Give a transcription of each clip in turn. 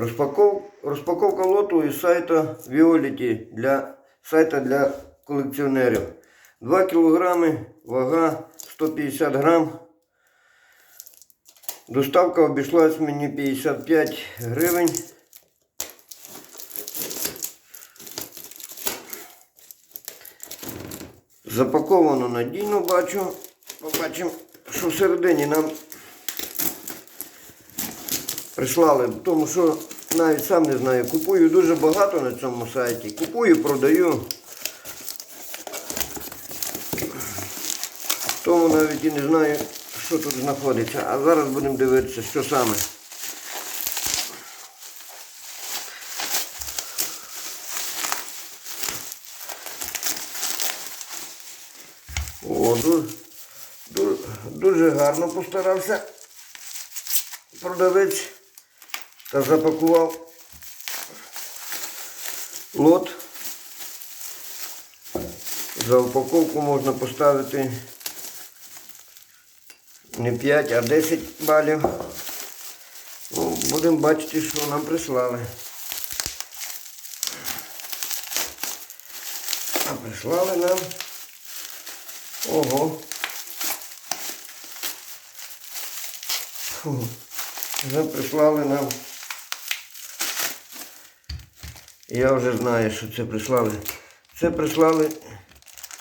Розпаков... Розпаковка лоту із сайту Violet для сайта для колекціонерів. 2 кілограми, вага 150 грам. Доставка обійшлась мені 55 гривень. Запаковано надійно бачу. Побачимо, що всередині нам прислали. Тому що навіть сам не знаю, купую дуже багато на цьому сайті. Купую, продаю. Тому навіть і не знаю, що тут знаходиться. А зараз будемо дивитися, що саме. О, дуже, дуже, дуже гарно постарався продавець та запакував лот. За упаковку можна поставити не 5, а 10 балів. Ну, будемо бачити, що нам прислали. А прислали нам. Ого. Фу. Вже прислали нам. Я вже знаю, що це прислали. Це прислали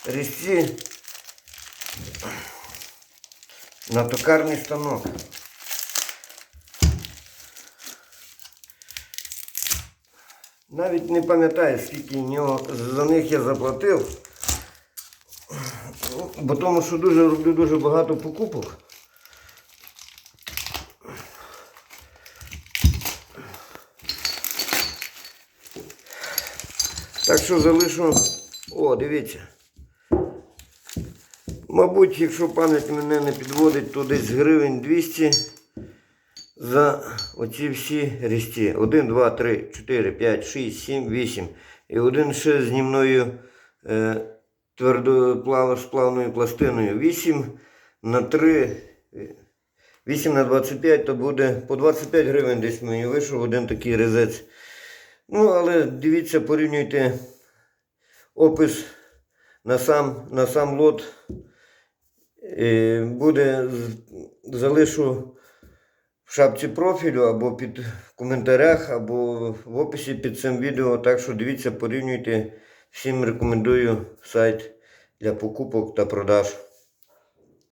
різці на токарний станок. Навіть не пам'ятаю, скільки нього, за них я заплатив. Бо тому що дуже роблю дуже багато покупок. Так що залишу. О, дивіться. Мабуть, якщо пам'ять мене не підводить, то десь гривень 200 за оці всі різці. 1, 2, 3, 4, 5, 6, 7, 8. І один ще з німною е, твердоплавною пластиною. 8 на 3. 8 на 25 то буде по 25 гривень десь мені вийшов один такий резець. Ну, але дивіться, порівнюйте опис на сам, на сам лот. Е, Буде, залишу в шапці профілю або під коментарях, або в описі під цим відео. Так що дивіться, порівнюйте. Всім рекомендую сайт для покупок та продаж.